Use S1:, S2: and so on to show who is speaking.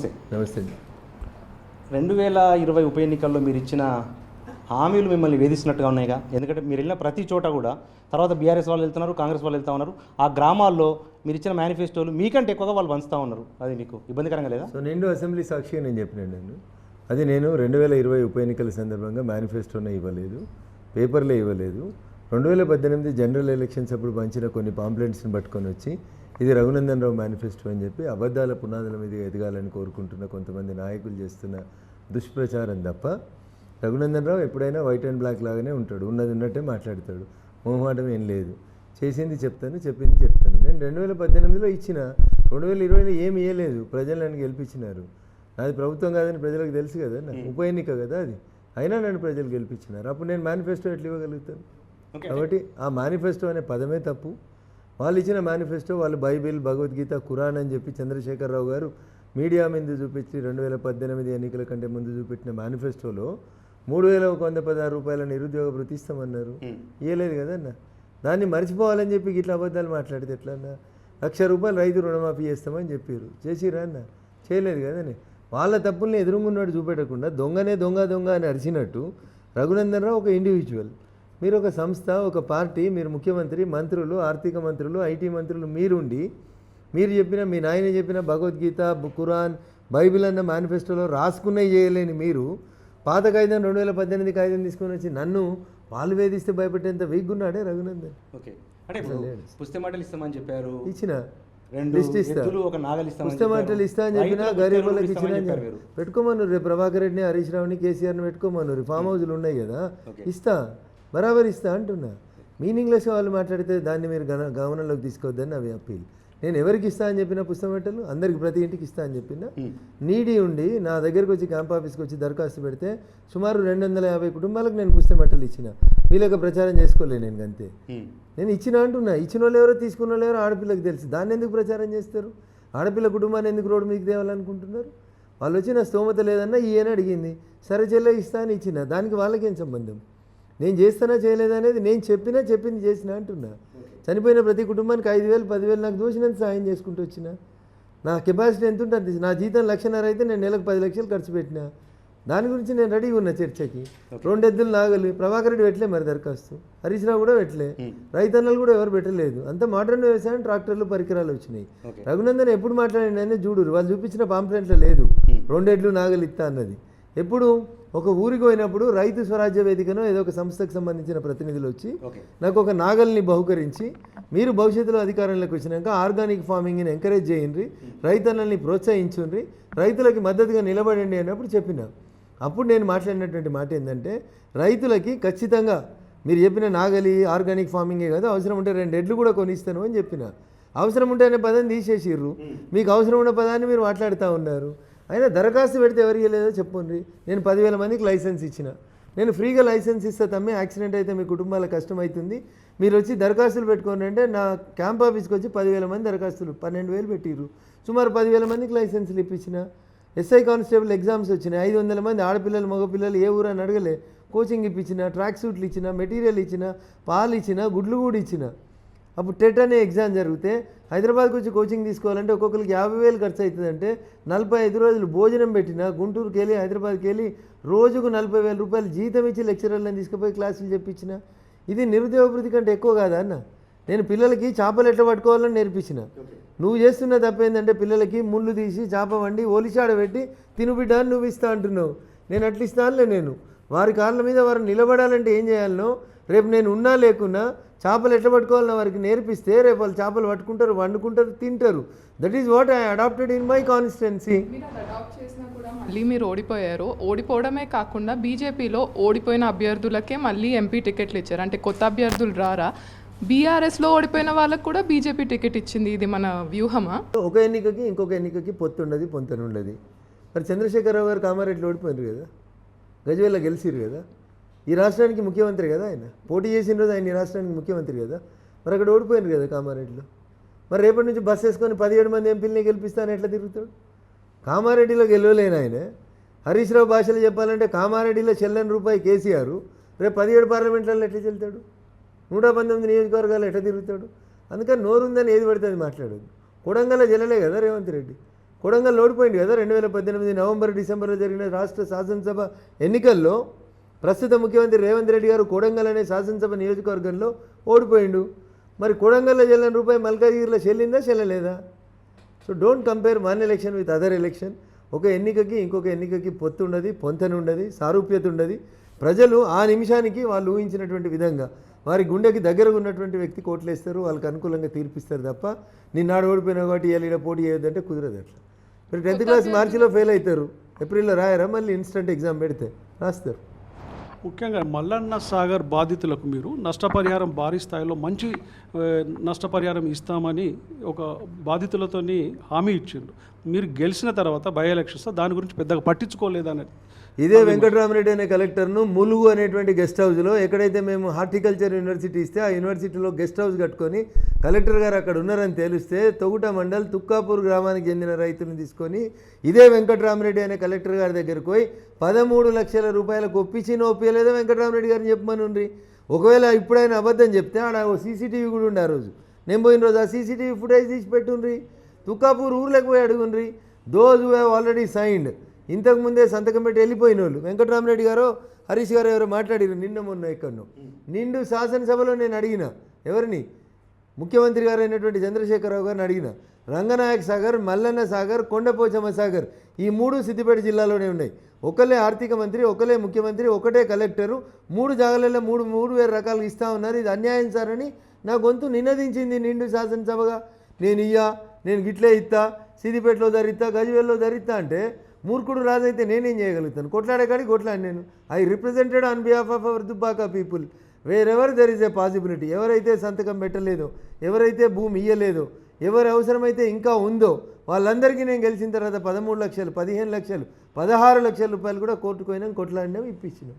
S1: నమస్తే.
S2: నమస్తే.
S1: రెండు వేల ఇరవై ఉప ఎన్నికల్లో మీరు ఇచ్చిన హామీలు మిమ్మల్ని వేధిస్తున్నట్టుగా ఉన్నాయిగా. ఎందుకంటే మీరు వెళ్ళిన ప్రతి చోట కూడా తర్వాత బీఆర్ఎస్ వాళ్ళు వెళ్తున్నారు కాంగ్రెస్ వాళ్ళు వెళ్తా ఉన్నారు. ఆ గ్రామాల్లో మీరు ఇచ్చిన మేనిఫెస్టోలు మీకంటే ఎక్కువగా వాళ్ళు పంచుతా ఉన్నారు. అది మీకు ఇబ్బందికరంగా లేదా?
S2: సో నిండు అసెంబ్లీ సాక్షిగా నేను చెప్పినాను నేను. అది నేను రెండు వేల ఇరవై ఉప ఎన్నికల సందర్భంగా మేనిఫెస్టోనే ఇవ్వలేదు పేపర్లే ఇవ్వలేదు. రెండు వేల పద్దెనిమిది జనరల్ ఎలక్షన్స్ అప్పుడు పంచిన కొన్ని పాంప్లెంట్స్ని పట్టుకొని వచ్చి ఇది రఘునందన్ రావు మేనిఫెస్టో అని చెప్పి అబద్ధాల పునాదుల మీద ఎదగాలని కోరుకుంటున్న కొంతమంది నాయకులు చేస్తున్న దుష్ప్రచారం తప్ప రఘునందన్ రావు ఎప్పుడైనా వైట్ అండ్ బ్లాక్ లాగానే ఉంటాడు. ఉన్నది ఉన్నట్టే మాట్లాడతాడు. మొహమాటం ఏం లేదు. చేసింది చెప్తాను చెప్పింది చెప్తాను. నేను రెండు వేల పద్దెనిమిదిలో ఇచ్చిన రెండు వేల ఇరవైలో ఏమి ఇవ్వలేదు ప్రజలు నన్ను గెలిపించినారు. నాది ప్రభుత్వం కాదని ప్రజలకు తెలుసు కదా నా ఉప ఎన్నిక కదా అది. అయినా నన్ను ప్రజలు గెలిపించినారు. అప్పుడు నేను మేనిఫెస్టో ఎట్లా ఇవ్వగలుగుతాను. కాబట్టి ఆ మేనిఫెస్టో అనే పదమే తప్పు. వాళ్ళు ఇచ్చిన మేనిఫెస్టో వాళ్ళు బైబిల్ భగవద్గీత ఖురాన్ అని చెప్పి చంద్రశేఖరరావు గారు మీడియా మీద చూపించి రెండు వేల పద్దెనిమిది ఎన్నికల కంటే ముందు చూపెట్టిన మేనిఫెస్టోలో మూడు వేల ఒక వంద పదహారు రూపాయల నిరుద్యోగ భృతి ఇస్తామన్నారు. ఇవ్వలేదు కదన్న. దాన్ని మర్చిపోవాలని చెప్పి ఇట్లా అబద్ధాలు మాట్లాడితే ఎట్లా అన్న లక్ష రూపాయలు రైతు రుణమాఫీ చేస్తామని చెప్పారు. చేసిరా అన్న? చేయలేదు కదని. వాళ్ళ తప్పుల్ని ఎదురుగున్నాడు చూపెట్టకుండా దొంగనే దొంగ దొంగ అని అరిచినట్టు రఘునందన్ రావు ఒక ఇండివిజువల్ మీరు ఒక సంస్థ ఒక పార్టీ మీరు ముఖ్యమంత్రి మంత్రులు ఆర్థిక మంత్రులు ఐటీ మంత్రులు మీరుండి మీరు చెప్పిన మీ నాయన చెప్పిన భగవద్గీత ఖురాన్ బైబిల్ అన్న మేనిఫెస్టోలో రాసుకున్నవి చేయలేని మీరు పాత కాయిదాన్ని రెండు వేల పద్దెనిమిది కాయిదాన్ని తీసుకొని వచ్చి నన్ను వాళ్ళు వేధిస్తే భయపెట్టేంత వీక్గున్నాడే రఘునందన్.
S1: ఓకే. అంటే పుస్తమాటలు ఇస్తామని చెప్పారు.
S2: ఇచ్చిన. లిస్ట్ ఇస్తా. పుస్తమాటలు ఇస్తా అని చెప్పినా
S1: రైతులకు
S2: గరీబ్
S1: చెరువులు
S2: వాళ్ళకి
S1: ఇస్తామని
S2: ఇచ్చిన పెట్టుకోమన్నారు రేపు ప్రభాకర్ రెడ్డిని హరీష్ రావుని కేసీఆర్ని పెట్టుకోమన్నారు ఫామ్ హౌస్లు ఉన్నాయి కదా. ఇస్తా. బరాబర్ ఇస్తా అంటున్నా. మీనింగ్లెస్ వాళ్ళు మాట్లాడితే దాన్ని మీరు గన గమనంలోకి తీసుకోవద్దని అవి అప్పీల్ నేను ఎవరికి ఇస్తా అని చెప్పిన పుస్తమెట్టలు అందరికి ప్రతి ఇంటికి ఇస్తా అని చెప్పిన. నీడీ ఉండి నా దగ్గరకు వచ్చి క్యాంప్ ఆఫీస్కి వచ్చి దరఖాస్తు పెడితే సుమారు రెండు వందల యాభై కుటుంబాలకు నేను పుస్తమెట్టలు ఇచ్చిన. వీళ్ళకి ప్రచారం చేసుకోలే నేను అంతే. నేను ఇచ్చిన అంటున్నా. ఇచ్చిన వాళ్ళు ఎవరో తీసుకున్న వాళ్ళు ఎవరో ఆడపిల్లకి తెలుసు. దాన్ని ఎందుకు ప్రచారం చేస్తారు? ఆడపిల్ల కుటుంబాన్ని ఎందుకు రోడ్డు మీకు తేవాలనుకుంటున్నారు? వాళ్ళు వచ్చిన స్తోమత లేదన్నా ఈయన అడిగింది. సరే చెల్లె ఇస్తా అని ఇచ్చిన. దానికి వాళ్ళకేం సంబంధం? నేను చేస్తానా చేయలేదా అనేది నేను చెప్పినా చెప్పింది చేసిన అంటున్నా. చనిపోయిన ప్రతి కుటుంబానికి ఐదు వేలు పదివేలు నాకు దోచినంత సాయం చేసుకుంటూ వచ్చిన. నా కెపాసిటీ ఎంత ఉంటుంది నా జీతం లక్షన్నర అయితే నేను నెలకు పది లక్షలు ఖర్చు పెట్టిన. దాని గురించి నేను రెడీగా ఉన్నా చర్చకి. రెండు ఎద్దులు నాగలి ప్రభాకర్ రెడ్డి పెట్టలే మరి దరఖాస్తు. హరీష్ రావు కూడా పెట్టలే. రైతన్నలు కూడా ఎవరు పెట్టలేదు. అంతా మోడర్న్ వ్యవసాయం ట్రాక్టర్లు పరికరాలు వచ్చినాయి. రఘునందన్ ఎప్పుడు మాట్లాడండి అనేది చూడు వాళ్ళు చూపించిన పాంప్లెంట్లో లేదు. రెండెడ్లు నాగలి ఇస్తా అన్నది. ఎప్పుడు ఒక ఊరికి పోయినప్పుడు రైతు స్వరాజ్య వేదికను ఏదో ఒక సంస్థకు సంబంధించిన ప్రతినిధులు వచ్చి నాకు ఒక నాగల్ని బహుకరించి మీరు భవిష్యత్తులో అధికారంలోకి వచ్చినాక ఆర్గానిక్ ఫార్మింగ్ని ఎంకరేజ్ చేయండి రైతన్నల్ని ప్రోత్సహించుండ్రి రైతులకి మద్దతుగా నిలబడండి అన్నప్పుడు చెప్పిన. అప్పుడు నేను మాట్లాడినటువంటి మాట ఏంటంటే రైతులకి ఖచ్చితంగా మీరు చెప్పిన నాగలి ఆర్గానిక్ ఫార్మింగే కదా అవసరం ఉంటే రెండు ఎడ్లు కూడా కొనిస్తాను అని చెప్పిన. అవసరం ఉంటే అనే పదాన్ని తీసేసిర్రు మీకు అవసరం ఉన్న పదాన్ని మీరు మాట్లాడుతూ ఉన్నారు. అయినా దరఖాస్తు పెడితే ఎవరికి లేదో చెప్పండి నేను పదివేల మందికి లైసెన్స్ ఇచ్చిన. నేను ఫ్రీగా లైసెన్స్ ఇస్తే తమ్మే యాక్సిడెంట్ అయితే మీ కుటుంబాలకు కష్టం అవుతుంది మీరు వచ్చి దరఖాస్తులు పెట్టుకోండి అంటే నా క్యాంప్ ఆఫీస్కి వచ్చి పదివేల మంది దరఖాస్తులు పన్నెండు వేలు పెట్టిర్రు. సుమారు పదివేల మందికి లైసెన్సులు ఇప్పించిన. ఎస్ఐ కానిస్టేబుల్ ఎగ్జామ్స్ వచ్చినాయి. ఐదు వందల మంది ఆడపిల్లలు మగపిల్లలు ఏ ఊరు అని అడగలే. కోచింగ్ ఇప్పించిన ట్రాక్ సూట్లు ఇచ్చిన మెటీరియల్ ఇచ్చిన పాలు ఇచ్చిన గుడ్లు కూడా ఇచ్చిన. అప్పుడు టెట్ అనే ఎగ్జామ్ జరిగితే హైదరాబాద్కి వచ్చి కోచింగ్ తీసుకోవాలంటే ఒక్కొక్కరికి యాభై వేలు ఖర్చు అవుతుందంటే నలభై ఐదు రోజులు భోజనం పెట్టిన గుంటూరుకి వెళ్ళి హైదరాబాద్కి వెళ్ళి రోజుకు నలభై వేల రూపాయలు జీతం ఇచ్చి లెక్చరర్లను తీసుకుపోయి క్లాసులు చెప్పించిన? ఇది నిరుద్యోగ వృత్తి కంటే ఎక్కువ కాదా అన్న? నేను పిల్లలకి చేపలు ఎట్లా పట్టుకోవాలని నేర్పించిన. నువ్వు చేస్తున్న తప్పేందంటే పిల్లలకి ముళ్ళు తీసి చేప వండి ఒలిచాడ పెట్టి తినుబిడ్డ నువ్వు ఇస్తా అంటున్నావు. నేను అట్లా ఇస్తానులే నేను. వారి కాళ్ళ మీద వారు నిలబడాలంటే ఏం చేయాలనో? రేపు నేను ఉన్నా లేకున్నా చేపలు ఎట్లా పట్టుకోవాలనో వారికి నేర్పిస్తే రేపు వాళ్ళు చేపలు పట్టుకుంటారు వండుకుంటారు తింటారు. That is what I adapted in my constituency
S3: మళ్ళీ మీరు ఓడిపోయారు. ఓడిపోవడమే కాకుండా బీజేపీలో ఓడిపోయిన అభ్యర్థులకే మళ్ళీ ఎంపీ టికెట్లు ఇచ్చారు. అంటే కొత్త అభ్యర్థులు రారా? బీఆర్ఎస్లో ఓడిపోయిన వాళ్ళకు కూడా బీజేపీ టికెట్ ఇచ్చింది. ఇది మన వ్యూహమా?
S2: ఒక ఎన్నికకి ఇంకొక ఎన్నికకి పొత్తు ఉండదు పొంతన ఉండదు మరి చంద్రశేఖరరావు గారు కామారెడ్డిలో ఓడిపోయారు కదా? గజవేళ్ళ గెలిచిరు కదా? ఈ రాష్ట్రానికి ముఖ్యమంత్రి కదా ఆయన? పోటీ చేసిన రోజు ఆయన ఈ రాష్ట్రానికి ముఖ్యమంత్రి కదా? మరి అక్కడ ఓడిపోయారు కదా కామారెడ్డిలో. మరి రేపటి నుంచి బస్సు వేసుకొని పదిహేడు మంది ఎంపీలని గెలిపిస్తాను ఎట్లా తిరుగుతాడు? కామారెడ్డిలో గెలవలేను ఆయన. హరీష్ రావు భాషలో చెప్పాలంటే కామారెడ్డిలో చెల్లని రూపాయి కేసీఆర్ రేపు పదిహేడు పార్లమెంట్లలో ఎట్లా చెల్తాడు నూట పంతొమ్మిది నియోజకవర్గాలు ఎట్లా తిరుగుతాడు? అందుకని నోరుందని ఏది పడితే అది మాట్లాడదు కొడంగల్ జల్లలే కదా రేవంత్ రెడ్డి. కొడంగల్ ఓడిపోయింది కదా రెండు వేల పద్దెనిమిది నవంబర్ డిసెంబర్లో జరిగిన రాష్ట్ర శాసనసభ ఎన్నికల్లో ప్రస్తుత ముఖ్యమంత్రి రేవంత్ రెడ్డి గారు కొడంగల్ అనే శాసనసభ నియోజకవర్గంలో ఓడిపోయిండు. మరి కొడంగల్లో చెల్లిన రూపాయి మల్కాజిగిరిలో చెల్లిందా చెల్లలేదా? So don't compare one election with other election ఒక ఎన్నికకి ఇంకొక ఎన్నికకి పొత్తు ఉండదు పొంతన ఉండదు సారూప్యత ఉండదు. ప్రజలు ఆ నిమిషానికి వాళ్ళు ఊహించినటువంటి విధంగా వారి గుండెకి దగ్గరగా ఉన్నటువంటి వ్యక్తి కోట్లేస్తారు వాళ్ళకి అనుకూలంగా తీర్పిస్తారు తప్ప నిన్నాడు ఓడిపోయిన కాబట్టి ఇవాళ పోటీ చేయొద్దంటే కుదరదు అట్లా. మీరు టెన్త్ క్లాస్ మార్చిలో ఫెయిల్ అవుతారు. ఏప్రిల్లో రాయరా? మళ్ళీ ఇన్స్టెంట్ ఎగ్జామ్ పెడితే రాస్తారు.
S4: ముఖ్యంగా మల్లన్న సాగర్ బాధితులకు మీరు నష్టపరిహారం భారీ స్థాయిలో మంచి నష్టపరిహారం ఇస్తామని ఒక బాధితులతోని హామీ ఇచ్చిండు మీరు గెలిచిన తర్వాత బై ఎలక్షన్స్ దాని గురించి పెద్దగా పట్టించుకోలేదని
S2: ఇదే వెంకటరామరెడ్డి అనే కలెక్టర్ను ములుగు అనేటువంటి గెస్ట్ హౌస్లో ఎక్కడైతే మేము హార్టికల్చర్ యూనివర్సిటీ ఇస్తే ఆ యూనివర్సిటీలో గెస్ట్ హౌస్ కట్టుకొని కలెక్టర్ గారు అక్కడ ఉన్నారని తెలిస్తే తొగుట మండల్ తుక్కాపూర్ గ్రామానికి చెందిన రైతులను తీసుకొని ఇదే వెంకటరామరెడ్డి అనే కలెక్టర్ గారి దగ్గరికి పోయి పదమూడు లక్షల రూపాయలకు ఒప్పించి ఒప్పియలేదో వెంకటరామరెడ్డి గారిని చెప్పమనుండ్రి ఒకవేళ ఇప్పుడైనా అబద్ధం చెప్తే ఆడ సీసీటీవీ కూడా ఉండే ఆ రోజు. నేను పోయిన రోజు ఆ సీసీటీవీ ఫుటేజ్ తీసి పెట్టుండ్రి. తుక్కాపూర్ ఊర్లోకి పోయి అడుగుండ్రి దోజ్ హ్యావ్ ఆల్రెడీ సైన్డ్ ఇంతకుముందే సంతకం పెట్టి వెళ్ళిపోయిన వాళ్ళు వెంకటరామరెడ్డి గారు హరీష్ గారు ఎవరో మాట్లాడారు నిన్న మొన్న ఎక్కడో నిండు శాసనసభలో నేను అడిగిన ఎవరిని ముఖ్యమంత్రి గారు అయినటువంటి చంద్రశేఖరరావు గారిని అడిగిన రంగనాయక్ సాగర్ మల్లన్న సాగర్ కొండపోచమ్మ సాగర్ ఈ మూడు సిద్దిపేట జిల్లాలోనే ఉన్నాయి ఒకలే ఆర్థిక మంత్రి ఒకలే ముఖ్యమంత్రి ఒకటే కలెక్టరు మూడు జాగాలలో మూడు మూడు వేల రకాలు ఇస్తా ఉన్నారు ఇది అన్యాయం సార్ అని నా గొంతు నినదించింది నిండు శాసనసభగా. నేను ఇయ్యా నేను గిట్లే ఇస్తా సిద్దిపేటలో ధరిస్తా గజవేల్లో ధరిస్తా అంటే మూర్ఖుడు రాజైతే నేనేం చేయగలుగుతాను? కొట్లాడే కాడికి కొట్లాడి నేను. I represented on behalf of our Dubbaka people wherever there is a possibility ఎవరైతే సంతకం పెట్టలేదో ఎవరైతే భూమి ఇయ్యలేదో ఎవరి అవసరమైతే ఇంకా ఉందో వాళ్ళందరికీ నేను గెలిచిన తర్వాత పదమూడు లక్షలు పదిహేను లక్షలు పదహారు లక్షల రూపాయలు కూడా కోర్టుకు పోయినా కొట్లాడినాం ఇప్పించినాం.